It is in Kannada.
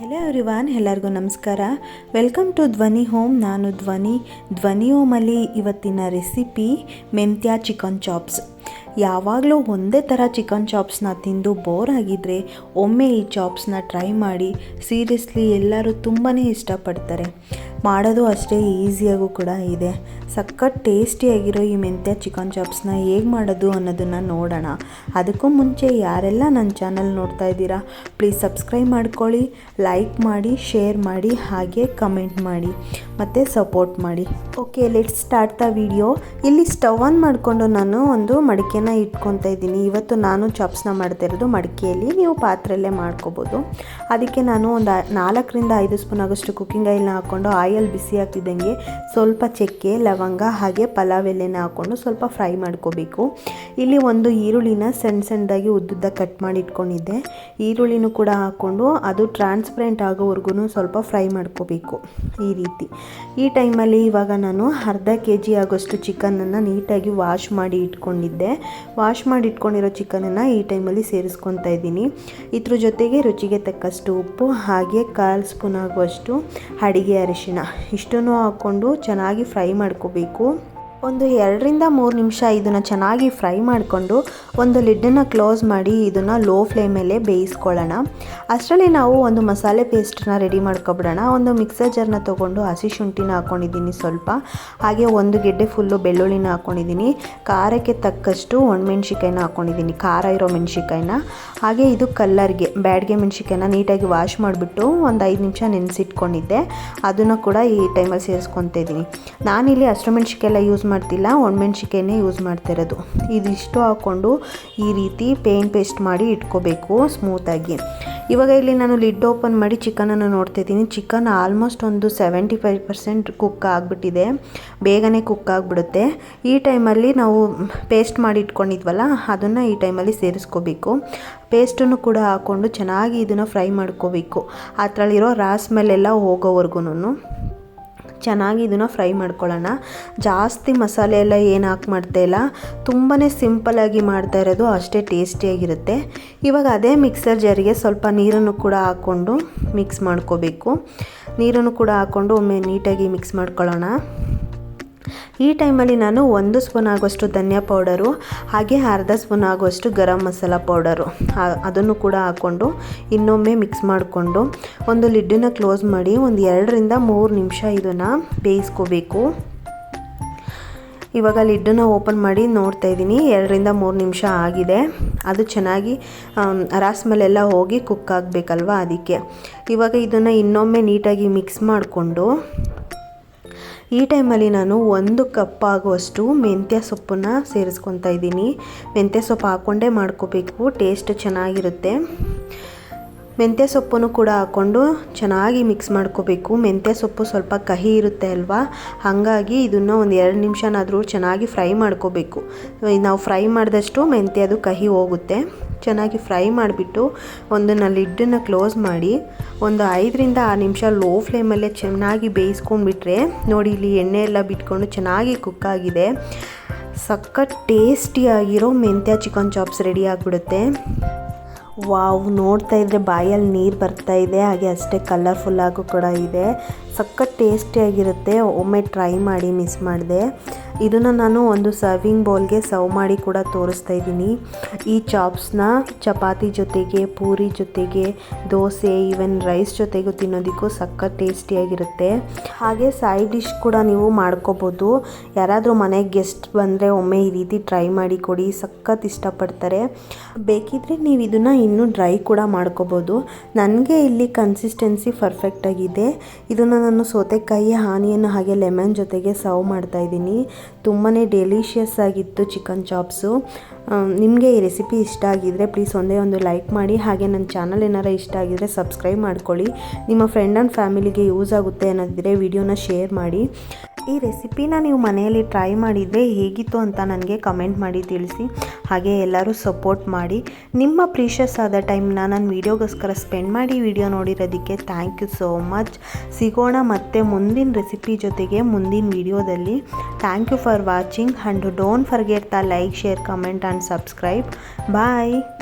ಹೆಲೋ ಎವ್ರಿವಾನ್ ಎಲ್ಲರಿಗೂ ನಮಸ್ಕಾರ. ವೆಲ್ಕಮ್ ಟು ಧ್ವನಿ ಹೋಮ್ ನಾನು ಧ್ವನಿ ಧ್ವನಿ ಹೋಮಲ್ಲಿ ಇವತ್ತಿನ ರೆಸಿಪಿ ಮೆಂತ್ಯ ಚಿಕನ್ ಚಾಪ್ಸ್ ಯಾವಾಗಲೂ ಒಂದೇ ಥರ ಚಿಕನ್ ಚಾಪ್ಸ್ನ ತಿಂದು ಬೋರ್ ಆಗಿದ್ದರೆ ಒಮ್ಮೆ ಈ ಚಾಪ್ಸ್ನ ಟ್ರೈ ಮಾಡಿ ಸೀರಿಯಸ್ಲಿ ಎಲ್ಲರೂ ತುಂಬಾ ಇಷ್ಟಪಡ್ತಾರೆ. ಮಾಡೋದು ಅಷ್ಟೇ ಈಸಿಯಾಗೂ ಕೂಡ ಇದೆ. ಸಖತ್ ಟೇಸ್ಟಿಯಾಗಿರೋ ಈ ಮೆಂತ್ಯ ಚಿಕನ್ ಚಾಪ್ಸ್ನ ಹೇಗೆ ಮಾಡೋದು ಅನ್ನೋದನ್ನು ನೋಡೋಣ. ಅದಕ್ಕೂ ಮುಂಚೆ ಯಾರೆಲ್ಲ ನನ್ನ ಚಾನಲ್ ನೋಡ್ತಾ ಇದ್ದೀರಾ, ಪ್ಲೀಸ್ ಸಬ್ಸ್ಕ್ರೈಬ್ ಮಾಡ್ಕೊಳ್ಳಿ, ಲೈಕ್ ಮಾಡಿ, ಶೇರ್ ಮಾಡಿ, ಹಾಗೆ ಕಮೆಂಟ್ ಮಾಡಿ, ಮತ್ತು ಸಪೋರ್ಟ್ ಮಾಡಿ. Okay let start the video. ಇಲ್ಲಿ ಸ್ಟವ್ ಆನ್ ಮಾಡಿಕೊಂಡು ನಾನು ಒಂದು ಮಡಿಕೆನ ಇಟ್ಕೊತಾ ಇದ್ದೀನಿ. ಇವತ್ತು ನಾನು ಚಾಪ್ಸ್ನ ಮಾಡ್ತಾ ಇರೋದು ಮಡಿಕೆಯಲ್ಲಿ. ನೀವು ಪಾತ್ರೆಯಲ್ಲೇ ಮಾಡ್ಕೋಬೋದು. ಅದಕ್ಕೆ ನಾನು ಒಂದು ನಾಲ್ಕರಿಂದ ಐದು ಸ್ಪೂನ್ ಆಗೋಷ್ಟು ಕುಕ್ಕಿಂಗ್ ಆಯಿಲ್ನ ಹಾಕ್ಕೊಂಡು ಆಯಿಲ್ ಬಿಸಿ ಆಗ್ತಿದ್ದಂಗೆ ಸ್ವಲ್ಪ ಚಕ್ಕೆ ಲವಂಗ ಹಾಗೆ ಪಲಾವ್ ಎಲೆನ ಹಾಕ್ಕೊಂಡು ಸ್ವಲ್ಪ ಫ್ರೈ ಮಾಡ್ಕೋಬೇಕು. ಇಲ್ಲಿ ಒಂದು ಈರುಳ್ಳಿನ ಸಣ್ಣ ಸಣ್ಣದಾಗಿ ಉದ್ದುದ್ದ ಕಟ್ ಮಾಡಿ ಇಟ್ಕೊಂಡಿದ್ದೆ. ಈರುಳ್ಳಿನೂ ಕೂಡ ಹಾಕ್ಕೊಂಡು ಅದು ಟ್ರಾನ್ಸ್ಪರೆಂಟ್ ಆಗೋವರೆಗೂ ಸ್ವಲ್ಪ ಫ್ರೈ ಮಾಡ್ಕೋಬೇಕು ಈ ರೀತಿ. ಈ ಟೈಮಲ್ಲಿ ಇವಾಗ ನಾನು ಅರ್ಧ ಕೆ ಜಿ ಆಗೋಷ್ಟು ಚಿಕನನ್ನು ನೀಟಾಗಿ ವಾಶ್ ಮಾಡಿ ಇಟ್ಕೊಂಡಿದ್ದೆ. ವಾಶ್ ಮಾಡಿ ಇಟ್ಕೊಂಡಿರೋ ಚಿಕನನ್ನು ಈ ಟೈಮಲ್ಲಿ ಸೇರಿಸ್ಕೊತಾ ಇದ್ದೀನಿ. ಇದ್ರ ಜೊತೆಗೆ ರುಚಿಗೆ ತಕ್ಕಷ್ಟು ಉಪ್ಪು ಹಾಗೆ ಕಾಲು ಸ್ಪೂನ್ ಆಗುವಷ್ಟು ಅಡಿಗೆ ಅರಿಶಿಣ. ಇಷ್ಟನ್ನು ಹಾಕ್ಕೊಂಡು ಚೆನ್ನಾಗಿ ಫ್ರೈ ಮಾಡ್ಕೋಬೇಕು ಒಂದು ಎರಡರಿಂದ ಮೂರು ನಿಮಿಷ ಇದನ್ನು ಚೆನ್ನಾಗಿ ಫ್ರೈ ಮಾಡಿಕೊಂಡು ಒಂದು ಲಿಡ್ಡನ್ನು ಕ್ಲೋಸ್ ಮಾಡಿ ಇದನ್ನು ಲೋ ಫ್ಲೇಮಲ್ಲೇ ಬೇಯಿಸ್ಕೊಳ್ಳೋಣ. ಅಷ್ಟರಲ್ಲಿ ನಾವು ಒಂದು ಮಸಾಲೆ ಪೇಸ್ಟನ್ನ ರೆಡಿ ಮಾಡ್ಕೊಬಿಡೋಣ. ಒಂದು ಮಿಕ್ಸರ್ ಜಾರ್ನ ತೊಗೊಂಡು ಹಸಿ ಶುಂಠಿನ ಹಾಕ್ಕೊಂಡಿದ್ದೀನಿ ಸ್ವಲ್ಪ. ಹಾಗೆ ಒಂದು ಗೆಡ್ಡೆ ಫುಲ್ಲು ಬೆಳ್ಳುಳ್ಳಿನ ಹಾಕ್ಕೊಂಡಿದ್ದೀನಿ ಖಾರಕ್ಕೆ ತಕ್ಕಷ್ಟು ಒಣಮೆಣ್ಸಿಕಾಯಿನ ಹಾಕ್ಕೊಂಡಿದ್ದೀನಿ ಖಾರ ಇರೋ ಮೆಣ್ಸಿಕಾಯಿನ ಹಾಗೆ ಇದು ಕಲ್ಲರ್ಗೆ, ಬ್ಯಾಡ್ಗೆ ಮೆಣ್ಸಿಕಾಯಿನ ನೀಟಾಗಿ ವಾಶ್ ಮಾಡಿಬಿಟ್ಟು ಒಂದು ಐದು ನಿಮಿಷ ನೆನೆಸಿಟ್ಕೊಂಡಿದ್ದೆ. ಅದನ್ನು ಕೂಡ ಈ ಟೈಮಲ್ಲಿ ಸೇರಿಸ್ಕೊತಾ ಇದ್ದೀನಿ. ನಾನಿಲ್ಲಿ ಹಸಿರು ಮೆಣ್ಸಿಕಾಯಿ ಎಲ್ಲ ಯೂಸ್ ಮಾಡ್ತಿಲ್ಲ ಒಣಮೆಣ್ಸಿಕಾಯಿನೇ ಯೂಸ್ ಮಾಡ್ತಾ ಇರೋದು. ಇದಿಷ್ಟು ಹಾಕ್ಕೊಂಡು ಈ ರೀತಿ ಪೇನ್ ಪೇಸ್ಟ್ ಮಾಡಿ ಇಟ್ಕೋಬೇಕು ಸ್ಮೂತಾಗಿ ಇವಾಗ ಇಲ್ಲಿ ನಾನು ಲಿಡ್ ಓಪನ್ ಮಾಡಿ ಚಿಕನನ್ನು ನೋಡ್ತಾ ಇದ್ದೀನಿ. ಚಿಕನ್ ಆಲ್ಮೋಸ್ಟ್ ಒಂದು ಸೆವೆಂಟಿ ಫೈವ್ ಪರ್ಸೆಂಟ್ ಕುಕ್ ಆಗಿಬಿಟ್ಟಿದೆ. ಬೇಗನೆ ಕುಕ್ ಆಗಿಬಿಡುತ್ತೆ. ಈ ಟೈಮಲ್ಲಿ ನಾವು ಪೇಸ್ಟ್ ಮಾಡಿ ಇಟ್ಕೊಂಡಿದ್ವಲ್ಲ, ಅದನ್ನು ಈ ಟೈಮಲ್ಲಿ ಸೇರಿಸ್ಕೋಬೇಕು. ಪೇಸ್ಟನ್ನು ಕೂಡ ಹಾಕ್ಕೊಂಡು ಚೆನ್ನಾಗಿ ಇದನ್ನು ಫ್ರೈ ಮಾಡ್ಕೋಬೇಕು. ಅದರಲ್ಲಿರೋ ರಾಸ್ ಮೇಲೆಲ್ಲ ಹೋಗೋವರೆಗೂ ಚೆನ್ನಾಗಿ ಇದನ್ನು ಫ್ರೈ ಮಾಡ್ಕೊಳ್ಳೋಣ. ಜಾಸ್ತಿ ಮಸಾಲೆ ಎಲ್ಲ ಏನು ಹಾಕಿ ಮಾಡ್ತಾ ಇಲ್ಲ. ತುಂಬಾ ಸಿಂಪಲಾಗಿ ಮಾಡ್ತಾ ಇರೋದು, ಅಷ್ಟೇ ಟೇಸ್ಟಿಯಾಗಿರುತ್ತೆ ಇವಾಗ ಅದೇ ಮಿಕ್ಸರ್ ಜರಿಗೆ ಸ್ವಲ್ಪ ನೀರನ್ನು ಕೂಡ ಹಾಕ್ಕೊಂಡು ಮಿಕ್ಸ್ ಮಾಡ್ಕೋಬೇಕು. ನೀರನ್ನು ಕೂಡ ಹಾಕ್ಕೊಂಡು ಒಮ್ಮೆ ನೀಟಾಗಿ ಮಿಕ್ಸ್ ಮಾಡ್ಕೊಳ್ಳೋಣ. ಈ ಟೈಮಲ್ಲಿ ನಾನು ಒಂದು ಸ್ಪೂನ್ ಆಗುವಷ್ಟು ಧನಿಯಾ ಪೌಡರು, ಹಾಗೆ ಅರ್ಧ ಸ್ಪೂನ್ ಆಗುವಷ್ಟು ಗರಂ ಮಸಾಲ ಪೌಡರು ಅದನ್ನು ಕೂಡ ಹಾಕ್ಕೊಂಡು ಇನ್ನೊಮ್ಮೆ ಮಿಕ್ಸ್ ಮಾಡಿಕೊಂಡು ಒಂದು ಲಿಡ್ಡನ್ನು ಕ್ಲೋಸ್ ಮಾಡಿ ಒಂದು ಎರಡರಿಂದ ಮೂರು ನಿಮಿಷ ಇದನ್ನು ಬೇಯಿಸ್ಕೋಬೇಕು. ಇವಾಗ ಲಿಡ್ಡನ್ನು ಓಪನ್ ಮಾಡಿ ನೋಡ್ತಾ ಇದ್ದೀನಿ, ಎರಡರಿಂದ ಮೂರು ನಿಮಿಷ ಆಗಿದೆ. ಅದು ಚೆನ್ನಾಗಿ ರಾಸ್ ಮೇಲೆಲ್ಲ ಹೋಗಿ ಕುಕ್ ಆಗಬೇಕಲ್ವ ಅದಕ್ಕೆ. ಇವಾಗ ಇದನ್ನು ಇನ್ನೊಮ್ಮೆ ನೀಟಾಗಿ ಮಿಕ್ಸ್ ಮಾಡಿಕೊಂಡು ಈ ಟೈಮಲ್ಲಿ ನಾನು ಒಂದು ಕಪ್ ಆಗುವಷ್ಟು ಮೆಂತ್ಯ ಸೊಪ್ಪನ್ನು ಸೇರಿಸ್ಕೊತಾ ಇದ್ದೀನಿ. ಮೆಂತ್ಯ ಸೊಪ್ಪು ಹಾಕ್ಕೊಂಡೇ ಮಾಡ್ಕೋಬೇಕು. ಟೇಸ್ಟ್ ಚೆನ್ನಾಗಿರುತ್ತೆ. ಮೆಂತ್ಯ ಸೊಪ್ಪನ್ನು ಕೂಡ ಹಾಕ್ಕೊಂಡು ಚೆನ್ನಾಗಿ ಮಿಕ್ಸ್ ಮಾಡ್ಕೋಬೇಕು. ಮೆಂತ್ಯ ಸೊಪ್ಪು ಸ್ವಲ್ಪ ಕಹಿ ಇರುತ್ತೆ ಅಲ್ವಾ? ಹಾಗಾಗಿ ಇದನ್ನು ಒಂದು ಎರಡು ನಿಮಿಷನಾದರೂ ಚೆನ್ನಾಗಿ ಫ್ರೈ ಮಾಡ್ಕೋಬೇಕು. ನಾವು ಫ್ರೈ ಮಾಡಿದಷ್ಟು ಮೆಂತ್ಯದು ಕಹಿ ಹೋಗುತ್ತೆ. ಚೆನ್ನಾಗಿ ಫ್ರೈ ಮಾಡಿಬಿಟ್ಟು ಒಂದು ಲಿಡ್ಡನ್ನು ಕ್ಲೋಸ್ ಮಾಡಿ ಒಂದು ಐದರಿಂದ ಆರು ನಿಮಿಷ ಲೋ ಫ್ಲೇಮಲ್ಲೇ ಚೆನ್ನಾಗಿ ಬೇಯಿಸ್ಕೊಂಡ್ಬಿಟ್ರೆ ನೋಡಿ ಇಲ್ಲಿ ಎಣ್ಣೆ ಎಲ್ಲ ಬಿಟ್ಕೊಂಡು ಚೆನ್ನಾಗಿ ಕುಕ್ ಆಗಿದೆ. ಸಖತ್ ಟೇಸ್ಟಿಯಾಗಿರೋ ಮೆಂತ್ಯ ಚಿಕನ್ ಚಾಪ್ಸ್ ರೆಡಿ ಆಗಿಬಿಡುತ್ತೆ. ವಾವ್, ನೋಡ್ತಾ ಇದ್ರೆ ಬಾಯಲ್ಲಿ ನೀರು ಬರ್ತಾ ಇದೆ, ಹಾಗೆ ಅಷ್ಟೇ ಕಲರ್ಫುಲ್ಲಾಗೂ ಕೂಡ ಇದೆ. ಸಖತ್ ಟೇಸ್ಟಿಯಾಗಿರುತ್ತೆ ಒಮ್ಮೆ ಟ್ರೈ ಮಾಡಿ ಮಿಸ್ ಮಾಡಿದೆ. ಇದನ್ನು ನಾನು ಒಂದು ಸರ್ವಿಂಗ್ ಬೌಲ್ಗೆ ಸರ್ವ್ ಮಾಡಿ ಕೂಡ ತೋರಿಸ್ತಾ ಇದ್ದೀನಿ. ಈ ಚಾಪ್ಸ್ನ ಚಪಾತಿ ಜೊತೆಗೆ, ಪೂರಿ ಜೊತೆಗೆ, ದೋಸೆ ಈವನ್ ರೈಸ್ ಜೊತೆಗೂ ತಿನ್ನೋದಕ್ಕೂ ಸಖತ್ ಟೇಸ್ಟಿಯಾಗಿರುತ್ತೆ ಹಾಗೆ ಸೈಡ್ ಡಿಶ್ ಕೂಡ ನೀವು ಮಾಡ್ಕೋಬೋದು. ಯಾರಾದರೂ ಮನೆಗೆ ಗೆಸ್ಟ್ ಬಂದರೆ ಒಮ್ಮೆ ಈ ರೀತಿ ಟ್ರೈ ಮಾಡಿ ಕೊಡಿ, ಸಖತ್ ಇಷ್ಟಪಡ್ತಾರೆ. ಬೇಕಿದ್ರೆ ನೀವು ಇದನ್ನು ಇನ್ನೂ ಡ್ರೈ ಕೂಡ ಮಾಡ್ಕೋಬೋದು. ನನಗೆ ಇಲ್ಲಿ ಕನ್ಸಿಸ್ಟೆನ್ಸಿ ಪರ್ಫೆಕ್ಟಾಗಿದೆ ಇದನ್ನು ನಾನು ಸೌತೆಕಾಯಿ, ಹಾನಿಯನ್ನು ಹಾಗೆ ಲೆಮನ್ ಜೊತೆಗೆ ಸರ್ವ್ ಮಾಡ್ತಾಯಿದ್ದೀನಿ ತುಂಬಾ ಡೆಲಿಷಿಯಸ್ ಆಗಿತ್ತು ಚಿಕನ್ ಚಾಪ್ಸು ನಿಮಗೆ ಈ ರೆಸಿಪಿ ಇಷ್ಟ ಆಗಿದ್ದರೆ ಪ್ಲೀಸ್ ಒಂದೇ ಒಂದು ಲೈಕ್ ಮಾಡಿ, ಹಾಗೆ ನನ್ನ ಚಾನಲ್ ಏನಾರ ಇಷ್ಟ ಆಗಿದ್ದರೆ ಸಬ್ಸ್ಕ್ರೈಬ್ ಮಾಡ್ಕೊಳ್ಳಿ. ನಿಮ್ಮ ಫ್ರೆಂಡ್ ಆ್ಯಂಡ್ ಫ್ಯಾಮಿಲಿಗೆ ಯೂಸ್ ಆಗುತ್ತೆ ಅನ್ನೋದಿದ್ರೆ ವಿಡಿಯೋನ ಶೇರ್ ಮಾಡಿ. ಈ ರೆಸಿಪಿನ ನೀವು ಮನೆಯಲ್ಲಿ ಟ್ರೈ ಮಾಡಿದರೆ ಹೇಗಿತ್ತು ಅಂತ ನನಗೆ ಕಮೆಂಟ್ ಮಾಡಿ ತಿಳಿಸಿ. ಹಾಗೆ ಎಲ್ಲರೂ ಸಪೋರ್ಟ್ ಮಾಡಿ. ನಿಮ್ಮ ಪ್ರೀಷಸ್ ಆದ ಟೈಮ್ನ ನಾನು ವೀಡಿಯೋಗೋಸ್ಕರ ಸ್ಪೆಂಡ್ ಮಾಡಿ ವಿಡಿಯೋ ನೋಡಿರೋದಕ್ಕೆ ಥ್ಯಾಂಕ್ ಯು ಸೋ ಮಚ್. ಸಿಗೋಣ ಮತ್ತೆ ಮುಂದಿನ ರೆಸಿಪಿ ಜೊತೆಗೆ ಮುಂದಿನ ವಿಡಿಯೋದಲ್ಲಿ. Thank you for watching and don't forget the like, share, comment and subscribe. Bye.